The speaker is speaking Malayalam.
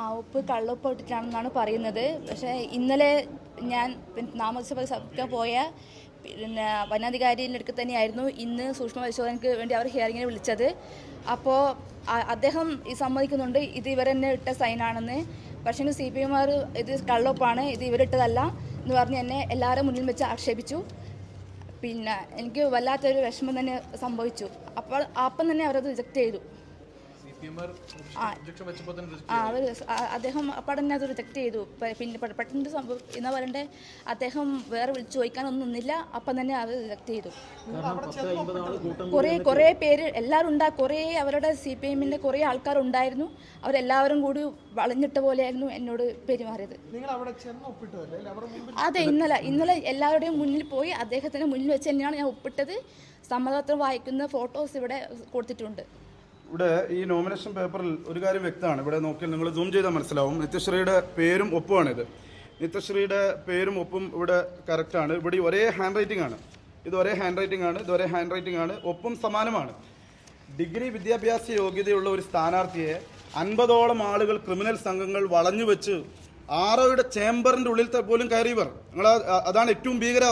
ആ ഉപ്പ് കള്ളുപ്പ് ഇട്ടിട്ടാണെന്നാണ് പറയുന്നത്. പക്ഷേ ഇന്നലെ ഞാൻ നാമസഭ സഭയ്ക്ക് പോയ പിന്നെ വനാധികാരിയുടെ അടുത്ത് തന്നെയായിരുന്നു ഇന്ന് സൂക്ഷ്മ പരിശോധനയ്ക്ക് വേണ്ടി അവർ ഹിയറിങ്ങിന് വിളിച്ചത്. അപ്പോൾ അദ്ദേഹം സമ്മതിക്കുന്നുണ്ട്. ഇത് ഇവർ തന്നെ ഇട്ട സൈനാണെന്ന്. പക്ഷേ സി പി എമാർ ഇത് കള്ളൊപ്പാണ്. ഇത് ഇവരിട്ടതല്ല എന്ന് പറഞ്ഞ് എന്നെ എല്ലാവരും മുന്നിൽ വെച്ച് ആക്ഷേപിച്ചു. പിന്നെ എനിക്ക് വല്ലാത്തൊരു വിഷമം തന്നെ സംഭവിച്ചു. അപ്പോൾ അപ്പം തന്നെ അവരത് റിജക്റ്റ് ചെയ്തു ഒബ്ജക്ഷൻ വെച്ചപ്പോൾ തന്നെ ആ അവർ അദ്ദേഹം പഠനം തന്നെ അത് റിജക്റ്റ് ചെയ്തു. പിന്നെ പെട്ടെന്ന് സംഭവം എന്നാ പറയണ്ടേ അദ്ദേഹം വേറെ വിളിച്ചു ചോദിക്കാനൊന്നും നിന്നില്ല. അപ്പം തന്നെ അത് റിജക്റ്റ് ചെയ്തു. കുറേ കുറേ പേര് എല്ലാവരും ഉണ്ടാ കുറേ അവരുടെ സി പി എമ്മിന്റെ കുറേ ആൾക്കാരുണ്ടായിരുന്നു. അവരെല്ലാവരും കൂടി വളഞ്ഞിട്ട പോലെയായിരുന്നു എന്നോട് പെരുമാറിയത്? അതെ ഇന്നലെ ഇന്നലെ എല്ലാവരുടെയും മുന്നിൽ പോയി അദ്ദേഹത്തിന് മുന്നിൽ വെച്ച് തന്നെയാണ് ഞാൻ ഒപ്പിട്ടത്. സമ്മതപത്രം വായിക്കുന്ന ഫോട്ടോസ് ഇവിടെ കൊടുത്തിട്ടുണ്ട്. ഇവിടെ ഈ നോമിനേഷൻ പേപ്പറിൽ ഒരു കാര്യം വ്യക്തമാണ്. ഇവിടെ നോക്കിയാൽ നിങ്ങൾ സൂം ചെയ്താൽ മനസ്സിലാവും. നിത്യശ്രീയുടെ പേരും ഒപ്പുമാണിത്. നിത്യശ്രീയുടെ പേരും ഒപ്പും ഇവിടെ കറക്റ്റാണ് ഇവിടെ ഒരേ ഹാൻഡ് റൈറ്റിംഗ് ആണ്. ഇത് ഒരേ ഹാൻഡ് റൈറ്റിംഗ് ആണ്. ഇത് ഒരേ ഹാൻഡ് റൈറ്റിംഗ് ആണ്. ഒപ്പും സമാനമാണ്. ഡിഗ്രി വിദ്യാഭ്യാസ യോഗ്യതയുള്ള ഒരു സ്ഥാനാർത്ഥിയെ അൻപതോളം ആളുകൾ ക്രിമിനൽ സംഘങ്ങൾ വളഞ്ഞു വെച്ച് ആറോയുടെ ചേംബറിന്റെ ഉള്ളിൽ പോലും കയറിയവർ. നിങ്ങൾ അതാണ് ഏറ്റവും ഭീകരാവസ്ഥ.